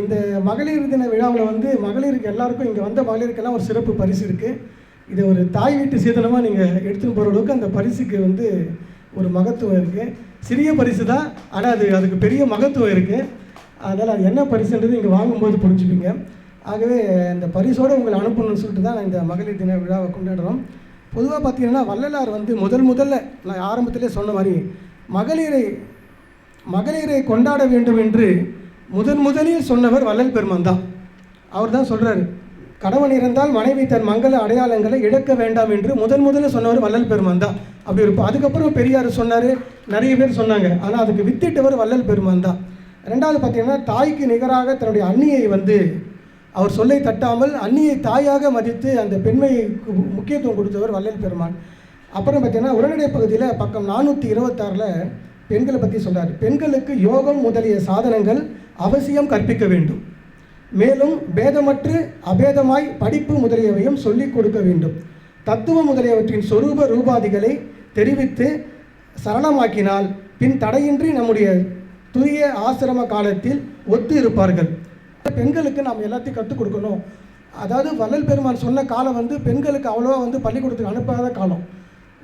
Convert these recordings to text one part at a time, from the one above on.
இந்த மகளிர் தின விழாவில் வந்து மகளிருக்கு எல்லாருக்கும் இங்கே வந்த மகளிருக்கெல்லாம் ஒரு சிறப்பு பரிசு இருக்குது இது ஒரு தாய் வீட்டு சீதனமாக நீங்கள் எடுத்துன்னு போகிற அளவுக்கு அந்த பரிசுக்கு வந்து ஒரு மகத்துவம் இருக்குது சிறிய பரிசு தான் ஆனால் அது அதுக்கு பெரிய மகத்துவம் இருக்குது அதனால் அது என்ன பரிசுன்றது இங்கே வாங்கும்போது புரிஞ்சுப்பீங்க. ஆகவே இந்த பரிசோடு உங்களை அனுப்பணும்னு சொல்லிட்டு தான் நான் இந்த மகளிர் தின விழாவை கொண்டாடுறோம். பொதுவாக பார்த்தீங்கன்னா வள்ளலார் வந்து முதல் முதல்ல நான் ஆரம்பத்திலே சொன்ன மாதிரி மகளிரை மகளிரை கொண்டாட வேண்டும் என்று முதன் முதலில் சொன்னவர் வள்ளல் பெருமான் தான். அவர் தான் சொல்கிறாரு கணவன் இருந்தால் மனைவி தன் மங்கள அடையாளங்களை இழக்க வேண்டாம் என்று முதன் முதல்ல சொன்னவர் வள்ளல் பெருமான் தான். அப்படி இருப்போம் அதுக்கப்புறம் பெரியார் சொன்னார் நிறைய பேர் சொன்னாங்க ஆனால் அதுக்கு வித்திட்டவர் வள்ளல் பெருமான் தான். ரெண்டாவது பார்த்தீங்கன்னா தாய்க்கு நிகராக தன்னுடைய அண்ணியை வந்து அவர் சொல்லை தட்டாமல் அண்ணியை தாயாக மதித்து அந்த பெண்மைக்கு முக்கியத்துவம் கொடுத்தவர் வள்ளல் பெருமான். அப்புறம் பார்த்தீங்கன்னா உரநடை பகுதியில் பக்கம் நானூற்றி இருபத்தாறில் பெண்களை பற்றி சொல்கிறார் பெண்களுக்கு யோகம் முதலிய சாதனங்கள் அவசியம் கற்பிக்க வேண்டும். மேலும் பேதமற்று அபேதமாய் படிப்பு முதலியவையும் சொல்லிக் கொடுக்க வேண்டும். தத்துவம் முதலியவற்றின் சொரூப ரூபாதிகளை தெரிவித்து சரணமாக்கினால் பின் தடையின்றி நம்முடைய தூய ஆசிரம காலத்தில் ஒத்து இருப்பார்கள். பெண்களுக்கு நாம் எல்லாத்தையும் கற்றுக் கொடுக்கணும். அதாவது வள்ளல் பெருமான் சொன்ன காலம் வந்து பெண்களுக்கு அவ்வளோவா வந்து பள்ளிக்கூடத்துக்கு அனுப்பாத காலம்.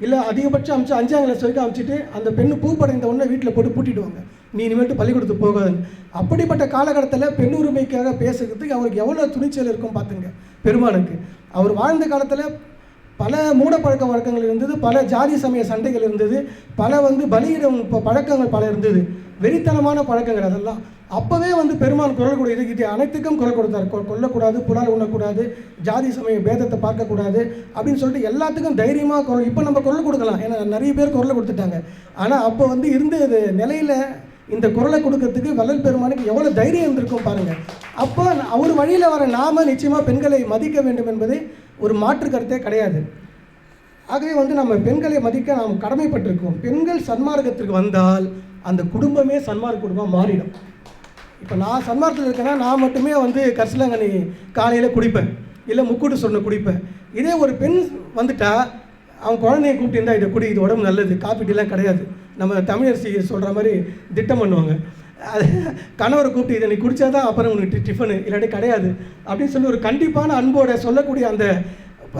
இல்லை அதிகபட்சம் அமிச்சு அஞ்சாம் கிளாஸ் வரைக்கும் அமிச்சிட்டு அந்த பெண்ணு பூ படைந்த உடனே வீட்டில் போட்டு பூட்டிடுவாங்க. நீ இனிமேட்டு பள்ளிக்கூடத்துக்கு போகாது. அப்படிப்பட்ட காலகட்டத்தில் பெண் உரிமைக்காக பேசுகிறதுக்கு அவருக்கு எவ்வளோ துணிச்சல் இருக்கும் பார்த்துங்க பெருமானுக்கு அவர் வாழ்ந்த காலத்தில் பல மூடப்பழக்க வழக்கங்கள் இருந்தது பல ஜாதி சமய சண்டைகள் இருந்தது பல வந்து பலியிடம் பழக்கங்கள் பல இருந்தது. வெறித்தனமான பழக்கங்கள் அதெல்லாம். அப்போவே வந்து பெருமான் குரல் கொடு இதுக்கிட்ட அனைத்துக்கும் குரல் கொடுத்தார். கொல்லக்கூடாது புலால் உண்ணக்கூடாது ஜாதி சமய பேதத்தை பார்க்கக்கூடாது அப்படின்னு சொல்லிட்டு எல்லாத்துக்கும் தைரியமாக குரல் இப்போ நம்ம குரல் கொடுக்கலாம். ஏன்னா நிறைய பேர் குரல் கொடுத்துட்டாங்க. ஆனால் அப்போ வந்து இருந்தது நிலையில் இந்த குரலை கொடுக்கறதுக்கு வள்ளல் பெருமானுக்கு எவ்வளோ தைரியம் இருந்திருக்கும் பாருங்கள் அப்போ அவர் வழியில் வர நாம நிச்சயமாக பெண்களை மதிக்க வேண்டும் என்பது ஒரு மாற்று கருத்தே கிடையாது. ஆகவே வந்து நம்ம பெண்களை மதிக்க நாம் கடமைப்பட்டிருக்கோம். பெண்கள் சன்மார்க்கத்திற்கு வந்தால் அந்த குடும்பமே சன்மார்க்க குடும்பம் மாறிடும். இப்போ நான் சன்மார்க்கத்தில் இருக்கேன்னா நான் மட்டுமே வந்து கரிசலாங்கண்ணி காலையில் குடிப்பேன். இல்லை முக்கூட்டு சொன்ன குடிப்பேன். இதே ஒரு பெண் வந்துட்டா அவன் குழந்தைய கூப்பிட்டு இருந்தால் இதை குடி இது உடம்பு நல்லது காப்பீட்டுலாம் கிடையாது. நம்ம தமிழரசி சொல்கிற மாதிரி திட்டம் பண்ணுவாங்க. அது கணவரை கூப்பிட்டு இதை நீ குடித்தா தான் அப்புறம் உனக்கு டிஃபனு இல்லாட்டி கிடையாது அப்படின்னு சொல்லி ஒரு கண்டிப்பான அன்போட சொல்லக்கூடிய அந்த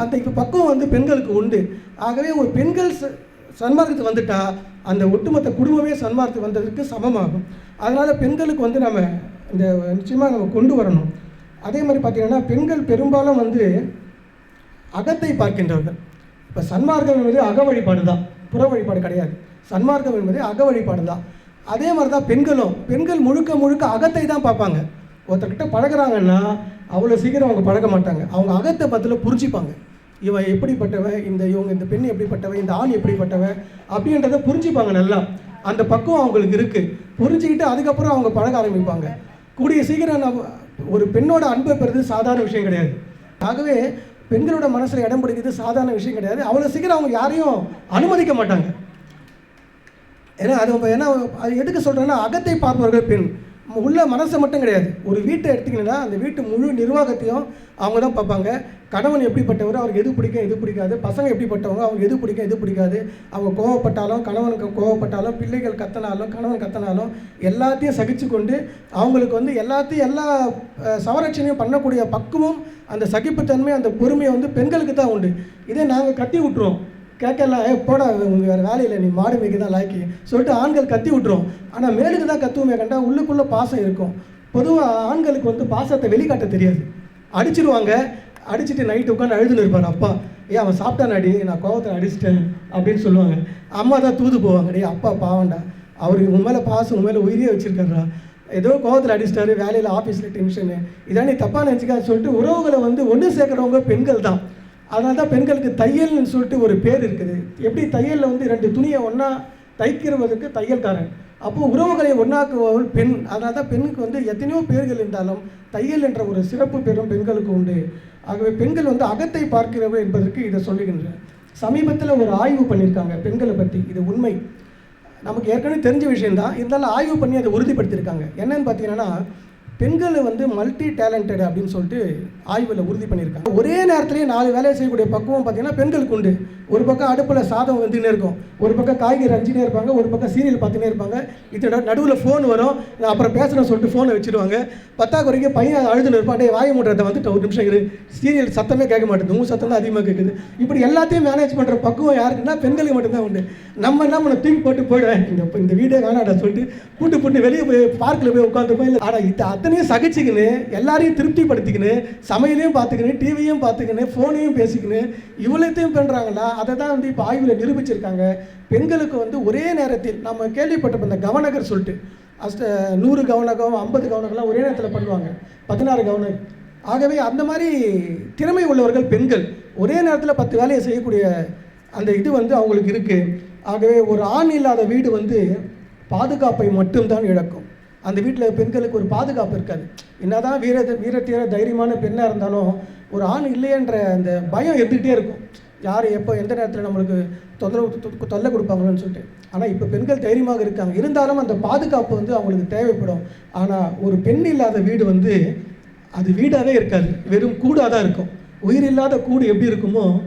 அந்த இப்போ பக்குவம் வந்து பெண்களுக்கு உண்டு. ஆகவே ஒரு பெண்கள் சன்மார்க்கத்துக்கு வந்துட்டா அந்த ஒட்டுமொத்த குடும்பமே சன்மார்க்கத்துக்கு வந்ததுக்கு சமமாகும். அதனால் பெண்களுக்கு வந்து நம்ம இந்த நிச்சயமாக நம்ம கொண்டு வரணும். அதே மாதிரி பார்த்தீங்கன்னா பெண்கள் பெரும்பாலும் வந்து அகத்தை பார்க்கின்றவர்கள். இப்போ சன்மார்க்கம் வந்து அக வழிபாடு தான் புற வழிபாடு கிடையாது. சன்மார்க்கம் என்பது அக வழிபாடு தான். அதே மாதிரி தான் பெண்களும் பெண்கள் முழுக்க முழுக்க அகத்தை தான் பார்ப்பாங்க. ஒருத்தர்கிட்ட பழகுறாங்கன்னா அவ்வளோ சீக்கிரம் அவங்க பழக மாட்டாங்க. அவங்க அகத்தை பற்றில புரிஞ்சுப்பாங்க. இவன் எப்படிப்பட்டவன் இந்த இவங்க இந்த பெண் எப்படிப்பட்டவன் இந்த ஆண் எப்படிப்பட்டவன் அப்படின்றத புரிஞ்சுப்பாங்க நல்லா. அந்த பக்குவம் அவங்களுக்கு இருக்குது புரிஞ்சுக்கிட்டு அதுக்கப்புறம் அவங்க பழக ஆரம்பிப்பாங்க. கூடிய சீக்கிரம் நம்ம ஒரு பெண்ணோட அன்பை பெறுறது சாதாரண விஷயம் கிடையாது. ஆகவே பெண்களோட மனசில் இடம் பிடிக்கிறது சாதாரண விஷயம் கிடையாது. அவ்வளோ சீக்கிரம் அவங்க யாரையும் அனுமதிக்க மாட்டாங்க. ஏன்னா அது ஏன்னா அது எதுக்கு சொல்கிறேன்னா அகத்தை பார்ப்பவர்கள் பெண் உள்ள மனசை மட்டும் கிடையாது. ஒரு வீட்டை எடுத்திங்கன்னா அந்த வீட்டு முழு நிர்வாகத்தையும் அவங்க தான் பார்ப்பாங்க. கணவன் எப்படிப்பட்டவர் அவருக்கு எது பிடிக்கும் எது பிடிக்காது. பசங்க எப்படிப்பட்டவங்க அவங்க எது பிடிக்கும் எது பிடிக்காது. அவங்க கோவப்பட்டாலும் கணவனுக்கு கோவப்பட்டாலும் பிள்ளைகள் கத்தனாலும் கணவன் கத்தனாலும் எல்லாத்தையும் சகிச்சு கொண்டு அவங்களுக்கு வந்து எல்லாத்தையும் எல்லா சவரட்சணையும் பண்ணக்கூடிய பக்குவம் அந்த சகிப்புத்தன்மை அந்த பொறுமையை வந்து பெண்களுக்கு தான் உண்டு. இதே நாங்கள் கட்டி விட்டுருவோம். கேட்கலாம் ஏ போடா உங்களுக்கு வேறு வேலையில் நீ மாடு மேய்க்க தான் லாய்க்கி. சொல்லிட்டு ஆண்கள் கத்தி விட்ருவோம் ஆனால் மேலுக்கு தான் கத்துவோமே கண்டா உள்ளுக்குள்ளே பாசம் இருக்கும். பொதுவாக ஆண்களுக்கு வந்து பாசத்தை வெளிக்காட்ட தெரியாது. அடிச்சிருவாங்க. அடிச்சுட்டு நைட்டு உட்காந்து அழுதுன்னு இருப்பார் அப்பா. ஏ அவன் சாப்பிட்டானாடி நான் கோவத்தில் அடிச்சிட்டேன் அப்படின்னு சொல்லுவாங்க. அம்மா தான் தூது போவாங்க. டேய் அப்பா பாவண்டா அவர் உன் மேலே பாசம் உன் மேலே உயிரியே வச்சிருக்காரா ஏதோ கோவத்தில் அடிச்சிட்டாரு வேலையில் ஆஃபீஸில் டென்ஷனு இதான் நீ தப்பாக நினச்சிக்காது சொல்லிட்டு உறவுகளை வந்து ஒன்று சேர்க்குறவங்க பெண்கள் தான். அதனால தான் பெண்களுக்கு தையல்னு சொல்லிட்டு ஒரு பேர் இருக்குது. எப்படி தையலில் வந்து ரெண்டு துணியை ஒன்றா தைக்கிறவதற்கு தையல்காரன் அப்போ உறவுகளை ஒன்றாக்குபவள் பெண். அதனால தான் பெண்ணுக்கு வந்து எத்தனையோ பேர்கள் இருந்தாலும் தையல் என்ற ஒரு சிறப்பு பெரும் பெண்களுக்கு உண்டு. ஆகவே பெண்கள் வந்து அகத்தை பார்க்கிறவர்கள் என்பதற்கு இதை சொல்லுகின்றன சமீபத்தில் ஒரு ஆய்வு பண்ணியிருக்காங்க பெண்களை பற்றி இது உண்மை. நமக்கு ஏற்கனவே தெரிஞ்ச விஷயம்தான். இருந்தாலும் ஆய்வு பண்ணி அதை உறுதிப்படுத்தியிருக்காங்க. என்னன்னு பார்த்தீங்கன்னா பெண்கள் வந்து மல்டி டேலண்டட் அப்படின்னு சொல்லிட்டு ஆய்வில் உறுதி பண்ணியிருக்காங்க. ஒரே நேரத்திலேயே நாலு வேலையை செய்யக்கூடிய பக்குவம் பார்த்தீங்கன்னா பெண்களுக்கு உண்டு. ஒரு பக்கம் அடுப்பில் சாதம் வந்துன்னே இருக்கும். ஒரு பக்கம் காய்கறி அஞ்சினே இருப்பாங்க. ஒரு பக்கம் சீரியல் பார்த்துனே இருப்பாங்க. இதோட நடுவில் ஃபோன் வரும். நான் அப்புறம் பேசுகிறேன் சொல்லிட்டு ஃபோனை வச்சுருவாங்க. பத்தாக்குறைக்கு பையன் அழுதுன்னு இருப்பான். டே வாய மூட்டுறதை வந்துட்டு ஒரு நிமிஷம் இரு. சீரியல் சத்தமே கேட்க மாட்டேங்குது. உங்கள் சத்தம் தான் அதிகமாக கேட்குது. இப்படி எல்லாத்தையும் மேனேஜ் பண்ணுற பக்குவம் யாருக்குன்னா பெண்களுக்கு மட்டும்தான் உண்டு. நம்ம என்ன பண்ண தூக்கி போட்டு போயிடுவேன். இந்த இந்த வீடே வேணாடா சொல்லிட்டு கூட்டு போட்டு வெளியே போய் பார்க்கில் போய் உட்காந்துருப்போம் இல்லை ஆனால் இது அத்தனையும் சகிச்சுக்கின்னு எல்லாரையும் திருப்திப்படுத்திக்கின்னு சமையலையும் பார்த்துக்கின்னு டிவியும் பார்த்துக்கின்னு ஃபோனையும் பேசிக்கின்னு இவ்வளோத்தையும் பண்ணுறாங்களா அதை தான் வந்து இப்போ ஆய்வில் நிரூபிச்சிருக்காங்க. பெண்களுக்கு வந்து ஒரே நேரத்தில் நம்ம கேள்விப்பட்டிருப்போம் இந்த கவனகர் சொல்லிட்டு. அஸ்ட நூறு கவனகம் ஐம்பது கவனகம்லாம் ஒரே நேரத்தில் பண்ணுவாங்க. பதினாறு கவனம். ஆகவே அந்த மாதிரி திறமை உள்ளவர்கள் பெண்கள் ஒரே நேரத்தில் பத்து வேலையை செய்யக்கூடிய அந்த இது வந்து அவங்களுக்கு இருக்குது ஆகவே ஒரு ஆண் இல்லாத வீடு வந்து பாதுகாப்பை மட்டும்தான் இழக்கும். அந்த வீட்டில் பெண்களுக்கு ஒரு பாதுகாப்பு இருக்காது. என்னதான் வீர வீரத்தீர தைரியமான பெண்ணாக இருந்தாலும் ஒரு ஆண் இல்லையன்ற அந்த பயம் இருந்துகிட்டே இருக்கும். யார் எப்போ எந்த நேரத்தில் நம்மளுக்கு தொந்தரவு தொ- தொல்லை கொடுப்பாங்களோன்னு சொல்லிட்டு. ஆனால் இப்போ பெண்கள் தைரியமாக இருக்காங்க. இருந்தாலும் அந்த பாதுகாப்பு வந்து அவங்களுக்கு தேவைப்படும். ஆனால் ஒரு பெண் இல்லாத வீடு வந்து அது வீடாகவே இருக்காது. வெறும் கூடாக தான் இருக்கும். உயிர் இல்லாத கூடு எப்படி இருக்குமோ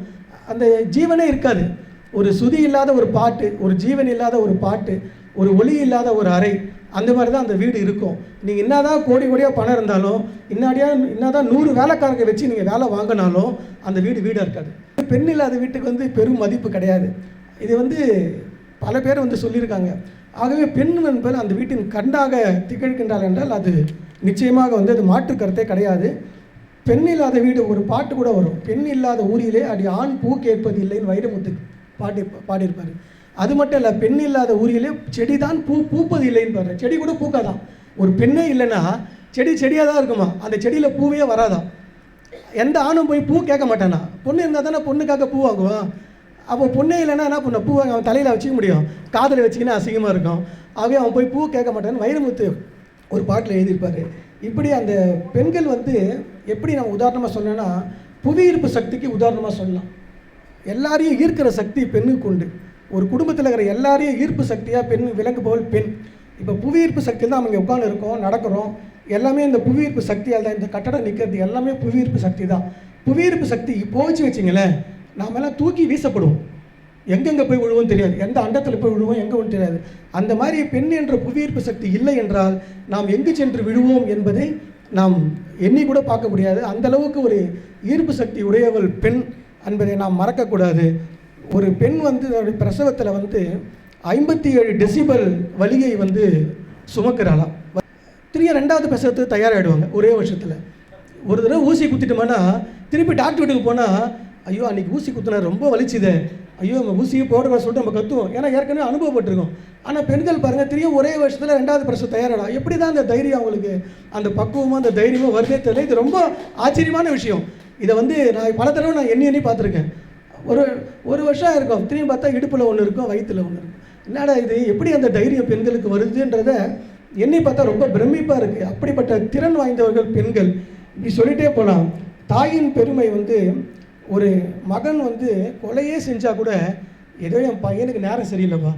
அந்த ஜீவனே இருக்காது. ஒரு சுதி இல்லாத ஒரு பாட்டு ஒரு ஜீவன் இல்லாத ஒரு பாட்டு ஒரு ஒளி இல்லாத ஒரு அறை அந்த மாதிரி தான் அந்த வீடு இருக்கும். நீங்கள் என்னதான் கோடி கோடியாக பணம் இருந்தாலும் இன்னாடியா என்னதான் நூறு வேலைக்காரங்க வச்சு நீங்கள் வேலை வாங்கினாலும் அந்த வீடு வீடாக இருக்காது. பெண் இல்லாத வீட்டுக்கு வந்து பெரும் மதிப்பு கிடையாது. இது வந்து பல பேர் வந்து சொல்லியிருக்காங்க. ஆகவே பெண் என்பது அந்த வீட்டின் கண்டாக திகழ்கின்றாள் என்றால் அது நிச்சயமாக வந்து அது மாற்று கருத்தே கிடையாது. பெண் இல்லாத வீடு ஒரு பாட்டு கூட வரும். பெண் இல்லாத ஊரிலே அடி ஆண் பூ கேட்பது இல்லைன்னு வைரமுத்து பாடி பாடியிருப்பார். அது மட்டும் இல்லை பெண் இல்லாத ஊரிலே செடி தான் பூ பூப்பது இல்லைன்னு பாரு செடி கூட பூக்காதான் ஒரு பெண்ணே இல்லைன்னா செடி செடியாக தான் இருக்குமா? அந்த செடியில் பூவே வராதான் எந்த ஆணும் போய் பூ கேட்க மாட்டானா? பொண்ணு இருந்தால் தானே பொண்ணுக்காக பூ வாங்குவான் அப்போ பொண்ணே இல்லைன்னா என்ன பண்ண? பூ அவன் தலையில் வச்சுக்க முடியும். காதில் வச்சுக்கினா அசிங்கமாக இருக்கும். ஆகவே அவன் போய் பூ கேட்க மாட்டான்னு வைரமுத்து ஒரு பாட்டில் எழுதியிருப்பார். இப்படி அந்த பெண்கள் வந்து எப்படி நம்ம உதாரணமாக சொன்னோன்னா புவியீர்ப்பு சக்திக்கு உதாரணமாக சொல்லலாம். எல்லாரையும் ஈர்க்கிற சக்தி பெண்ணுக்கு உண்டு. ஒரு குடும்பத்தில் இருக்கிற எல்லாரையும் ஈர்ப்பு சக்தியாக பெண் விளங்குபவள் பெண். இப்போ புவி ஈர்ப்பு சக்தி தான் அவங்க உட்காந்து இருக்கோம் நடக்கிறோம். எல்லாமே இந்த புவியீர்ப்பு சக்தியால் தான் இந்த கட்டடம் நிற்கிறது எல்லாமே புவி ஈர்ப்பு சக்தி தான். புவி ஈர்ப்பு சக்தி போச்சு வச்சிங்களேன் நாம எல்லாம் தூக்கி வீசப்படுவோம். எங்கெங்கே போய் விழுவும் தெரியாது. எந்த அண்டத்தில் போய் விழுவோம் எங்கே ஒன்று தெரியாது. அந்த மாதிரி பெண் என்ற புவியீர்ப்பு சக்தி இல்லை என்றால் நாம் எங்கு சென்று விழுவோம் என்பதை நாம் எண்ணி கூட பார்க்க முடியாது. அந்த அளவுக்கு ஒரு ஈர்ப்பு சக்தி உடையவள் பெண் என்பதை நாம் மறக்கக்கூடாது. ஒரு பெண் வந்து அவருடைய பிரசவத்தில் வந்து ஐம்பத்தி ஏழு டெசிபல் வலியை வந்து சுமக்கிறாளாம். திரும்பி ரெண்டாவது பிரசவத்துக்கு தயாராகிடுவாங்க ஒரே வருஷத்தில். ஒரு தடவை ஊசி குத்திட்டோம்னா திருப்பி டாக்டர் வீட்டுக்கு போனால் ஐயோ அன்றைக்கி ஊசி குத்துனா ரொம்ப வலிச்சுதே. ஐயோ நம்ம ஊசியை போடுறோம் சொல்லிட்டு நம்ம கத்துவோம். ஏன்னா ஏற்கனவே அனுபவப்பட்டிருக்கோம். ஆனால் பெண்கள் பாருங்கள் திரும்ப ஒரே வருஷத்தில் ரெண்டாவது பிரசவம் தயாராகலாம் எப்படி தான் அந்த தைரியம் அவங்களுக்கு? அந்த பக்குவமாக அந்த தைரியமும் வருதே தெரியல. இது ரொம்ப ஆச்சரியமான விஷயம். இதை வந்து நான் பல தடவை நான் எண்ணி எண்ணி பார்த்துருக்கேன். ஒரு ஒரு வருஷம் இருக்கும் திரும்பி பார்த்தா இடுப்பில் ஒன்று இருக்கும் வயிற்றில் ஒன்று இருக்கும். என்னடா இது? எப்படி அந்த தைரியம் பெண்களுக்கு வருதுன்றத எண்ணி பார்த்தா ரொம்ப பிரமிப்பாக இருக்குது அப்படிப்பட்ட திறன் வாய்ந்தவர்கள் பெண்கள். இப்படி சொல்லிட்டே போகலாம் தாயின் பெருமை வந்து ஒரு மகன் வந்து கொலையே செஞ்சால் கூட ஏதோ என் பையனுக்கு நேரம் சரியில்லைப்பா.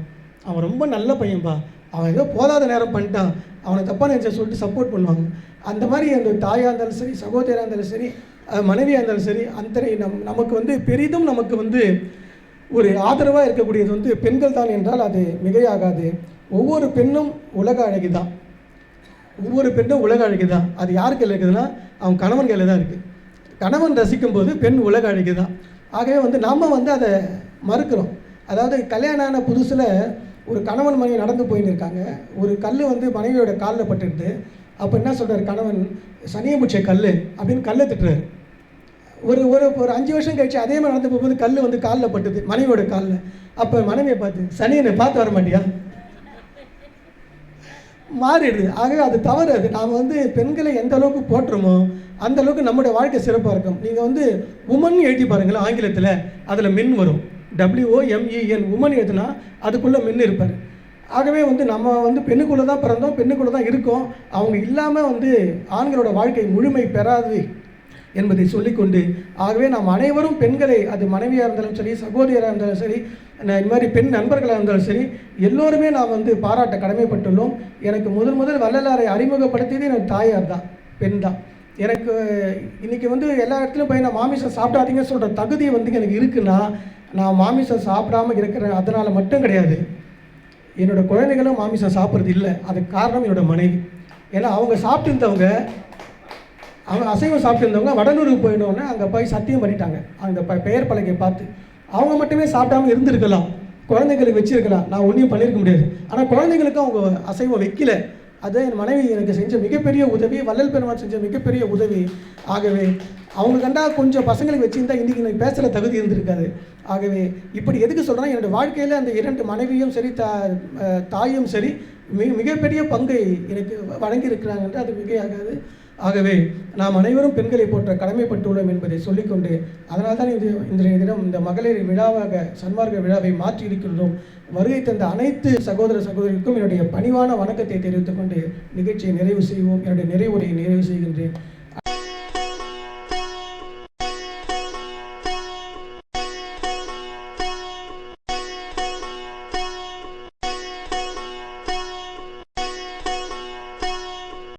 அவன் ரொம்ப நல்ல பையன்பா. அவன் ஏதோ போதாத நேரம் பண்ணிட்டான். அவனை தப்பாக நினச்ச சொல்லிட்டு சப்போர்ட் பண்ணுவாங்க. அந்த மாதிரி அந்த தாயாக இருந்தாலும் சரி சகோதரியாக இருந்தாலும் சரி மனைவியாக இருந்தாலும் சரி அந்த நம் நமக்கு வந்து பெரிதும் நமக்கு வந்து ஒரு ஆதரவாக இருக்கக்கூடியது வந்து பெண்கள் தான் என்றால் அது மிகையாகாது. ஒவ்வொரு பெண்ணும் உலக அழகி தான். ஒவ்வொரு பெண்ணும் உலக அழகி தான். அது யார் கையில் இருக்குதுன்னா அவன் கணவன் கையில் தான் இருக்குது கணவன் ரசிக்கும் போது பெண் உலக அழகி தான். ஆகவே வந்து நாம் வந்து அதை மறுக்கிறோம். அதாவது கல்யாணம் ஆன புதுசில் ஒரு கணவன் மனைவி நடந்து போயின்னு இருக்காங்க. ஒரு கல் வந்து மனைவியோட காலில் பட்டுட்டு அப்போ என்ன சொல்கிறார் கணவன் சனியை முச்ச கல் அப்படின்னு கல்லை திட்டுறாரு. ஒரு ஒரு ஒரு அஞ்சு வருஷம் கழிச்சு அதே மாதிரி நடந்து போகும்போது கல் வந்து காலில் பட்டுது மனைவியோட காலில். அப்போ மனைவியை பார்த்து சனியனை பார்த்து வர மாட்டியா? மாறிடுது. ஆகவே அது தவறு அது நாம் வந்து பெண்களை எந்த அளவுக்கு போற்றுமோ அந்த அளவுக்கு நம்முடைய வாழ்க்கை சிறப்பாக இருக்கும். நீங்கள் வந்து உமன் எழுதி பாருங்களேன் ஆங்கிலத்தில். அதில் மின் வரும். டபிள்யூஓஎம்இஎன் உமன் எழுதுனா அதுக்குள்ளே மின் இருப்பார். ஆகவே வந்து நம்ம வந்து பெண்ணுக்குள்ளே தான் பிறந்தோம் பெண்ணுக்குள்ளே தான் இருக்கோம். அவங்க இல்லாமல் வந்து ஆண்களோட வாழ்க்கை முழுமை பெறாது என்பதை சொல்லிக்கொண்டு ஆகவே நாம் அனைவரும் பெண்களை அது மனைவியாக இருந்தாலும் சரி சகோதரியாக இருந்தாலும் சரி ந- இந்த மாதிரி பெண் நண்பர்களாக இருந்தாலும் சரி எல்லோருமே நாம் வந்து பாராட்ட கடமைப்பட்டுள்ளோம். எனக்கு முதல் முதல் வள்ளலாரை அறிமுகப்படுத்தியது எனக்கு தாயார் தான் பெண் தான். எனக்கு இன்றைக்கி வந்து எல்லா இடத்துலையும் போய் நான் மாமிசம் சாப்பிடாதீங்கன்னு சொல்கிற தகுதி வந்து எனக்கு இருக்குன்னா நான் மாமிசம் சாப்பிடாம இருக்கிறேன் அதனால் மட்டும் கிடையாது. என்னோட குழந்தைகளும் மாமிசம் சாப்பிட்றது இல்லை. அதுக்கு காரணம் என்னோட மனைவி. ஏன்னா அவங்க சாப்பிட்டு இருந்தவங்க அவங்க அசைவம் சாப்பிட்டுருந்தவங்க வடலூருக்கு போயிடணுன்னு அங்கே போய் சத்தியம் பண்ணிட்டாங்க. அந்த ப பெயர் பலகையை பார்த்து. அவங்க மட்டுமே சாப்பிடாமல் இருந்திருக்கலாம். குழந்தைங்களுக்கு வச்சிருக்கலாம். நான் ஒன்றையும் பண்ணியிருக்க முடியாது. ஆனால் குழந்தைங்களுக்கு அவங்க அசைவம் வைக்கல. அது என் மனைவி எனக்கு செஞ்ச மிகப்பெரிய உதவி வள்ளல் பெருமான் செஞ்ச மிகப்பெரிய உதவி ஆகவே அவங்க கண்டா கொஞ்சம் பசங்களுக்கு வச்சுருந்தா இன்றைக்கி எனக்கு பேசுகிற தகுதி இருந்திருக்காது. ஆகவே இப்படி எதுக்கு சொல்கிறேன்னா என்னோட வாழ்க்கையில் அந்த இரண்டு மனைவியும் சரி தா தாயும் சரி மிக மிகப்பெரிய பங்கை எனக்கு வழங்கியிருக்கிறாங்க என்று அது மிகையாகாது. ஆகவே நாம் அனைவரும் பெண்களை போற்ற கடமைப்பட்டுள்ளோம் என்பதை சொல்லிக்கொண்டு அதனால் தான் இது இன்றைய தினம் இந்த மகளிர் விழாவாக சன்மார்க்க விழாவை மாற்றி இருக்கின்றோம் வருகை தந்த அனைத்து சகோதர சகோதரிக்கும் என்னுடைய பணிவான வணக்கத்தை தெரிவித்துக் கொண்டு நிகழ்ச்சியை நிறைவு செய்வோம். என்னுடைய நிறைவுரையை நிறைவு செய்கின்றேன்.